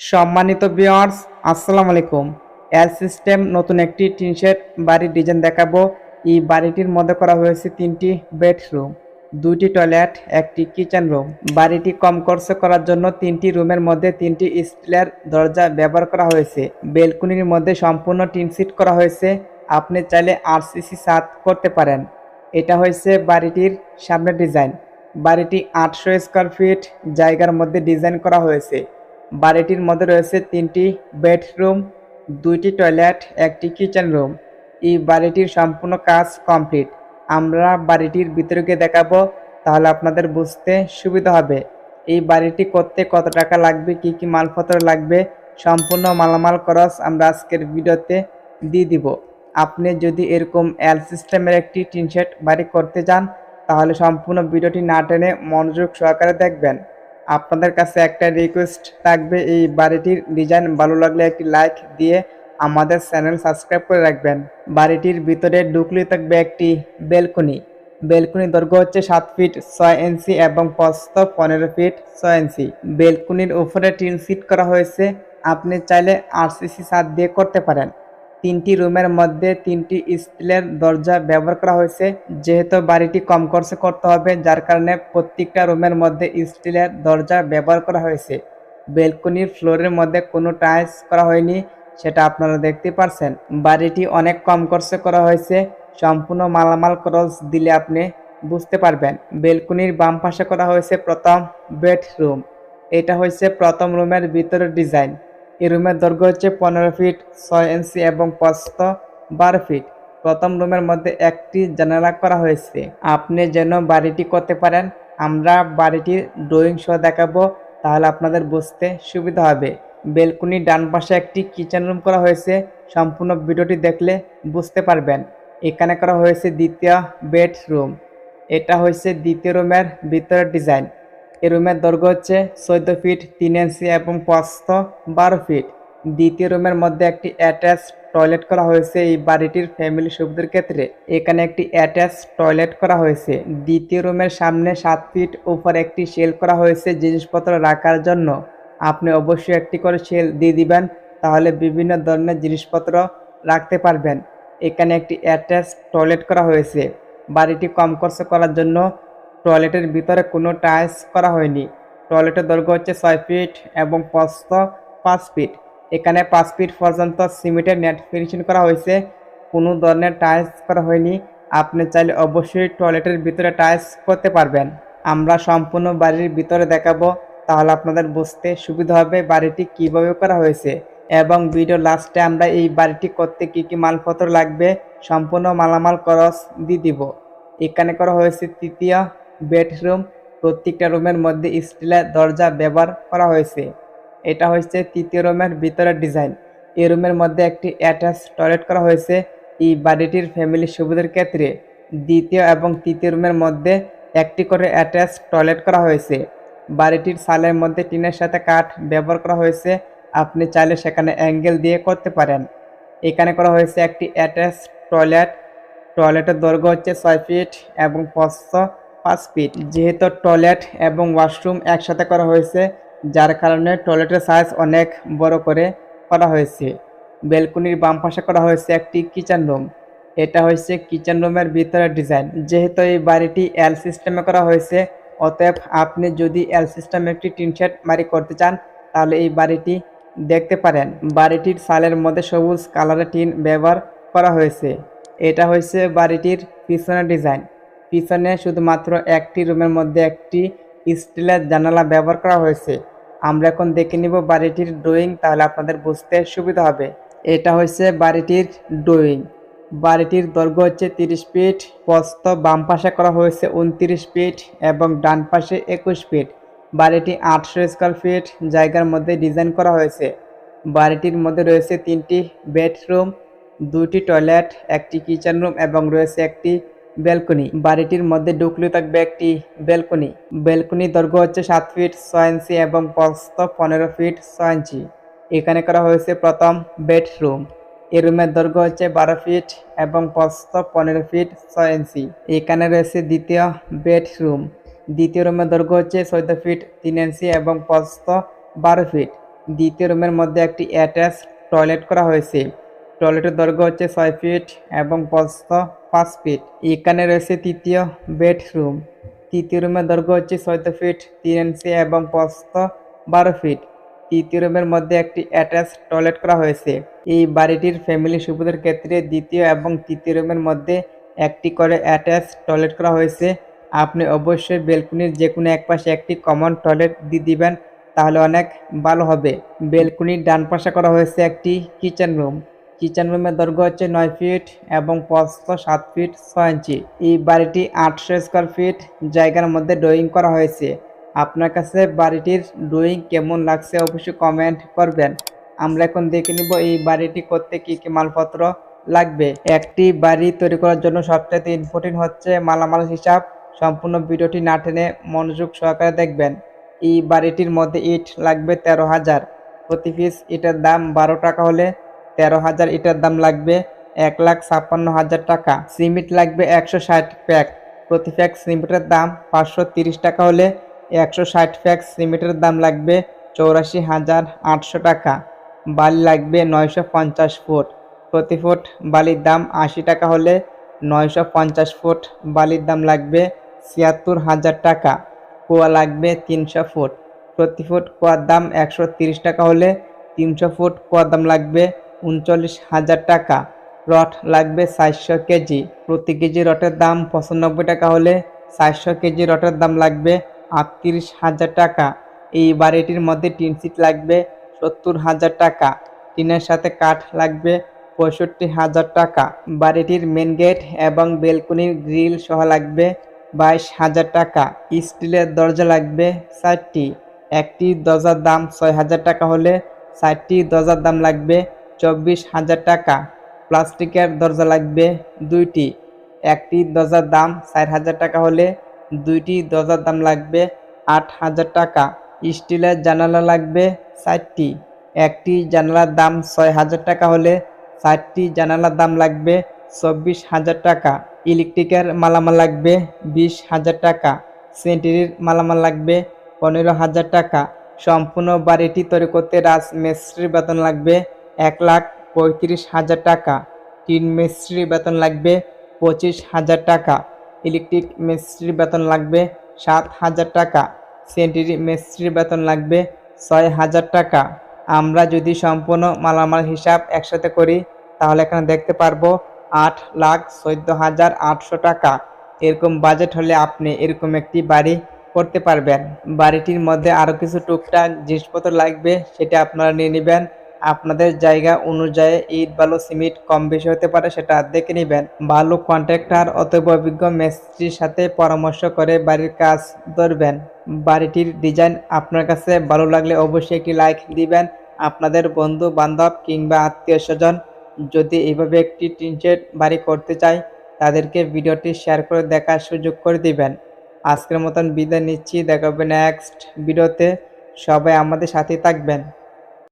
সম্মানিত ভিউয়ার্স আসসালামু আলাইকুম। এয়ার সিস্টেম নতুন একটি টিনশেড বাড়ির ডিজাইন দেখাবো। এই বাড়িটির মধ্যে করা হয়েছে তিনটি বেডরুম দুইটি টয়লেট একটি কিচেন রুম বাড়িটি কম খরচে করার জন্য তিনটি রুমের মধ্যে তিনটি স্টিলের দরজা ব্যবহার করা হয়েছে। বেলকুনির মধ্যে সম্পূর্ণ টিন সিট করা হয়েছে। আপনি চাইলে আরসিসি সাত করতে পারেন। এটা হয়েছে বাড়িটির সামনের ডিজাইন বাড়িটি আটশো স্কোয়ার ফিট জায়গার মধ্যে ডিজাইন করা হয়েছে। বাড়িটির মধ্যে রয়েছে তিনটি বেডরুম, দুইটি টয়লেট, একটি কিচেন রুম। এই বাড়িটির সম্পূর্ণ কাজ কমপ্লিট। আমরা বাড়িটির ভিতরে গিয়ে দেখাবো, তাহলে আপনাদের বুঝতে সুবিধা হবে। এই বাড়িটি করতে কত টাকা লাগবে, কি কি মালপত্র লাগবে, সম্পূর্ণ মালামাল খরচ আমরা আজকের ভিডিওতে দিয়ে দিব। আপনি যদি এরকম এল সিস্টেমের একটি টিনশেট বাড়ি করতে চান, তাহলে সম্পূর্ণ ভিডিওটি না টেনে মনোযোগ সহকারে দেখবেন। আপনাদের কাছে একটা রিকোয়েস্ট থাকবে, এই বাড়িটির ডিজাইন ভালো লাগলে একটি লাইক দিয়ে আমাদের চ্যানেল সাবস্ক্রাইব করে রাখবেন। বাড়িটির ভিতরে ঢুকলে থাকবে একটি বেলকনি বেলকনির দৈর্ঘ্য হচ্ছে সাত ফিট ছয় ইঞ্চি এবং প্রস্থ পনেরো ফিট ছয় ইঞ্চি বেলকনির উপরে টিন সিট করা হয়েছে। আপনি চাইলে আরসিসি ছাদ দিয়ে করতে পারেন। তিনটি রুমের মধ্যে তিনটি স্টিলের দরজা ব্যবহার করা হয়েছে। যেহেতু বাড়িটি কম খরচে করতে হবে, যার কারণে প্রত্যেকটা রুমের মধ্যে স্টিলের দরজা ব্যবহার করা হয়েছে। বেলকনির ফ্লোরের মধ্যে কোনো টাইলস করা হয়নি, সেটা আপনারা দেখতে পারছেন। বাড়িটি অনেক কম খরচে করা হয়েছে। সম্পূর্ণ মালামাল খরচ দিলে আপনি বুঝতে পারবেন। বেলকনির বাম পাশে করা হয়েছে প্রথম বেডরুম। এটা হয়েছে প্রথম রুমের ভিতরের ডিজাইন। এই রুমের দৈর্ঘ্য হচ্ছে পনেরো ফিট, ছয় ইঞ্চি এবং প্রস্থ বারো ফিট। প্রথম রুমের মধ্যে একটি জানালা করা হয়েছে। আপনি যেন বাড়িটি করতে পারেন, আমরা বাড়িটির ড্রয়িং শো দেখাবো, তাহলে আপনাদের বুঝতে সুবিধা হবে। বেলকুনি ডান পাশে একটি কিচেন রুম করা হয়েছে। সম্পূর্ণ ভিডিওটি দেখলে বুঝতে পারবেন। এখানে করা হয়েছে দ্বিতীয় বেডরুম। এটা হয়েছে দ্বিতীয় রুমের ভিতরের ডিজাইন। এই রুমের দৈর্ঘ্য হচ্ছে চোদ্দ ফিট, তিন ইঞ্চি এবং প্রস্থ বারো ফিট। দ্বিতীয় রুমের মধ্যে একটি অ্যাটাচ টয়লেট করা হয়েছে। এই বাড়িটির ফ্যামিলি সুবিধার ক্ষেত্রে এখানে একটি অ্যাটাচ টয়লেট করা হয়েছে। দ্বিতীয় রুমের সামনে সাত ফিট, উপরে একটি সেল করা হয়েছে জিনিসপত্র রাখার জন্য। আপনি অবশ্যই একটি করে সেল দিয়ে দিবেন, তাহলে বিভিন্ন ধরনের জিনিসপত্র রাখতে পারবেন। এখানে একটি অ্যাটাচ টয়লেট করা হয়েছে। বাড়িটি কম খরচ করার জন্য টয়লেটের ভিতরে কোনো টাইলস করা হয়নি। টয়লেটের দৈর্ঘ্য হচ্ছে ছয় ফিট এবং প্রস্থ পাঁচ ফিট। এখানে পাঁচ ফিট পর্যন্ত সিমেন্টের নেট ফিনিশিং করা হয়েছে। কোনো ধরনের টাইলস করা হয়নি। আপনি চাইলে অবশ্যই টয়লেটের ভিতরে টাইলস করতে পারবেন। আমরা সম্পূর্ণ বাড়ির ভিতরে দেখাবো। তাহলে আপনাদের বুঝতে সুবিধা হবে বাড়িটি কীভাবে করা হয়েছে। এবং ভিডিও লাস্টে আমরা এই বাড়িটি করতে কি কি মালপত্র লাগবে সম্পূর্ণ মালামাল খরচ দিয়ে দিব। এখানে করা হয়েছে তৃতীয় বেডরুম প্রত্যেকটা রুমের মধ্যে স্টিলের দরজা ব্যবহার করা হয়েছে। এটা হচ্ছে তৃতীয় রুমের ভিতরের ডিজাইন। এই রুমের মধ্যে একটি অ্যাটাচ টয়লেট করা হয়েছে। এই বাড়িটির ফ্যামিলি সুবিধার ক্ষেত্রে। দ্বিতীয় এবং তৃতীয় রুমের মধ্যে একটি করে অ্যাটাচ টয়লেট করা হয়েছে। বাড়িটির সালের মধ্যে টিনের সাথে কাঠ ব্যবহার করা হয়েছে। আপনি চাইলে সেখানে অ্যাঙ্গেল দিয়ে করতে পারেন। এখানে করা হয়েছে একটি অ্যাটাচ টয়লেট। টয়লেটের দৈর্ঘ্য হচ্ছে ছয় ফিট এবং প্রস্থ পাঁচ ফিট, যেহেতু টয়লেট এবং ওয়াশরুম একসাথে করা হয়েছে, যার কারণে টয়লেটের সাইজ অনেক বড় করে করা হয়েছে। বেলকনির বাম পাশে করা হয়েছে একটি কিচেন রুম। এটা হয়েছে কিচেন রুমের ভিতরের ডিজাইন। যেহেতু এই বাড়িটি এল সিস্টেমে করা হয়েছে, অতএব আপনি যদি এল সিস্টেমে একটি টিনশেড বাড়ি করতে চান, তাহলে এই বাড়িটি দেখতে পারেন। বাড়িটির সালের মধ্যে সবুজ কালারের টিন ব্যবহার করা হয়েছে। এটা হয়েছে বাড়িটির পিছনের ডিজাইন। পিছনে শুধুমাত্র একটি রুমের মধ্যে একটি স্টিলের জানালা ব্যবহার করা হয়েছে। আমরা এখন দেখে নিব বাড়িটির ড্রয়িং, তাহলে আপনাদের বুঝতে সুবিধা হবে। এটা হচ্ছে বাড়িটির ড্রয়িং। বাড়িটির দৈর্ঘ্য হচ্ছে তিরিশ ফিট, প্রস্থ বাম পাশে করা হয়েছে উনত্রিশ ফিট এবং ডান পাশে একুশ ফিট। বাড়িটি আটশো স্কোয়ার ফিট, জায়গার মধ্যে ডিজাইন করা হয়েছে। বাড়িটির মধ্যে রয়েছে তিনটি বেডরুম, দুটি টয়লেট, একটি কিচেন রুম এবং রয়েছে একটি বেলকনি বাড়িটির মধ্যে ঢুকলে থাকবে একটি ব্যালকনি। বেলকনি দৈর্ঘ্য হচ্ছে সাত ফিট ছয় ইঞ্চি এবং প্রস্থ পনেরো ফিট ছয় ইঞ্চি। এখানে করা হয়েছে প্রথম বেডরুম। এই রুমের দৈর্ঘ্য হচ্ছে বারো ফিট এবং প্রস্থ পনেরো ফিট ছয় ইঞ্চি। এখানে রয়েছে দ্বিতীয় বেডরুম। দ্বিতীয় রুমের দৈর্ঘ্য হচ্ছে চৌদ্দ ফিট তিন ইঞ্চি এবং প্রস্থ বারো ফিট। দ্বিতীয় রুমের মধ্যে একটি অ্যাটাচ টয়লেট করা হয়েছে। টয়লেটের দৈর্ঘ্য হচ্ছে ছয় ফিট এবং প্রস্থ পাঁচ ফিট। এখানে রয়েছে তৃতীয় বেডরুম। তৃতীয় রুমের দৈর্ঘ্য হচ্ছে চোদ্দ ফিট, তিন ইঞ্চি এবং প্রস্থ বারো ফিট। তৃতীয় রুমের মধ্যে একটি অ্যাটাচ টয়লেট করা হয়েছে। এই বাড়িটির ফ্যামিলি সুবিধার ক্ষেত্রে দ্বিতীয় এবং তৃতীয় রুমের মধ্যে একটি করে অ্যাটাচ টয়লেট করা হয়েছে। আপনি অবশ্যই বেলকুনির যে কোনো এক পাশে একটি কমন টয়লেট দিয়ে দিবেন, তাহলে অনেক ভালো হবে। বেলকুনির ডান পাশে করা হয়েছে একটি কিচেন রুম। কিচেন রুমের দৈর্ঘ্য হচ্ছে নয় ফিট এবং প্রস্থ সাত ফিট ছয় ইঞ্চি। এই বাড়িটি আটশো স্কোয়ার ফিট জায়গার মধ্যে ড্রয়িং করা হয়েছে। আপনার কাছে বাড়িটির ড্রয়িং কেমন লাগছে অবশ্যই কমেন্ট করবেন। আমরা এখন দেখে নিব এই বাড়িটি করতে কি কি মালপত্র লাগবে। একটি বাড়ি তৈরি করার জন্য সবচেয়ে ইম্পর্টেন্ট হচ্ছে মালামাল হিসাব। সম্পূর্ণ ভিডিওটি না টেনে মনোযোগ সহকারে দেখবেন। এই বাড়িটির মধ্যে ইট লাগবে তেরো হাজার। প্রতি পিস ইটের দাম বারো টাকা হলে তেরো হাজার ইটের দাম লাগবে এক লাখ ছাপ্পান্ন হাজার টাকা। সিমেন্ট লাগবে একশো ষাট প্যাক। প্রতি প্যাক সিমেন্টের দাম পাঁচশো তিরিশ টাকা হলে একশো ষাট প্যাক সিমেন্টের দাম লাগবে চৌরাশি হাজার আটশো টাকা। বালি লাগবে নয়শো পঞ্চাশ ফুট। প্রতি ফুট বালির দাম আশি টাকা হলে নয়শো পঞ্চাশ ফুট বালির দাম লাগবে ছিয়াত্তর হাজার টাকা। কুয়া লাগবে তিনশো ফুট। প্রতি ফুট কুয়ার দাম একশো তিরিশ টাকা হলে তিনশো ফুট কুয়ার দাম লাগবে উনচল্লিশ হাজার টাকা। রড লাগবে চারশো কেজি। প্রতি কেজি রটের দাম পঁচানব্বই টাকা হলে চারশো কেজি রটের দাম লাগবে আটত্রিশ হাজার টাকা। এই বাড়িটির মধ্যে টিন সিট লাগবে সত্তর হাজার টাকা। টিনের সাথে কাঠ লাগবে পঁয়ষট্টি হাজার টাকা। বাড়িটির মেন গেট এবং বেলকনির গ্রিল সহ লাগবে বাইশ হাজার টাকা। স্টিলের দরজা লাগবে চারটি। একটি দরজার দাম ছয় হাজার টাকা হলে চারটি দরজার দাম লাগবে চব্বিশ হাজার টাকা। প্লাস্টিকের দরজা লাগবে দুইটি। একটি দরজার দাম চার হাজার টাকা হলে দুইটি দরজার দাম লাগবে আট হাজার টাকা। স্টিলের জানালা লাগবে চারটি। একটি জানালার দাম ছয় হাজার টাকা হলে চারটি জানালার দাম লাগবে চব্বিশ হাজার টাকা। ইলেকট্রিকের মালামাল লাগবে বিশ হাজার টাকা। সেন্টারির মালামাল লাগবে পনেরো হাজার টাকা। সম্পূর্ণ বাড়িটি তৈরি করতে রাজ মিস্ত্রির বেতন লাগবে এক লাখ পঁয়ত্রিশ হাজার টাকা। টিন মিস্ত্রি বেতন লাগবে পঁচিশ হাজার টাকা। ইলেকট্রিক মিস্ত্রির বেতন লাগবে সাত হাজার টাকা। সেন্টারি মিস্ত্রির বেতন লাগবে ছয় হাজার টাকা। আমরা যদি সম্পূর্ণ মালামাল হিসাব একসাথে করি, তাহলে এখানে দেখতে পারব আট লাখ চোদ্দ হাজার আটশো টাকা। এরকম বাজেট হলে আপনি এরকম একটি বাড়ি করতে পারবেন। বাড়িটির মধ্যে আরও কিছু টুকটাক জিনিসপত্র লাগবে, সেটা আপনারা নিয়ে নেবেন। আপনাদের জায়গা অনুযায়ী ইট বালু সিমেন্ট কম বেশি হতে পারে, সেটা দেখে নেবেন। ভালো কন্ট্রাক্টর অথবা অভিজ্ঞ মিস্ত্রির সাথে পরামর্শ করে বাড়ির কাজ ধরবেন। বাড়িটির ডিজাইন আপনার কাছে ভালো লাগলে অবশ্যই একটি লাইক দিবেন। আপনাদের বন্ধু বান্ধব কিংবা আত্মীয় স্বজন যদি এইভাবে একটি টিনশেড বাড়ি করতে চায়, তাদেরকে ভিডিওটি শেয়ার করে দেখার সুযোগ করে দিবেন। আজকের মতন বিদায় নিচ্ছি। দেখা হবে নেক্সট ভিডিওতে। সবাই আমাদের সাথে থাকবেন।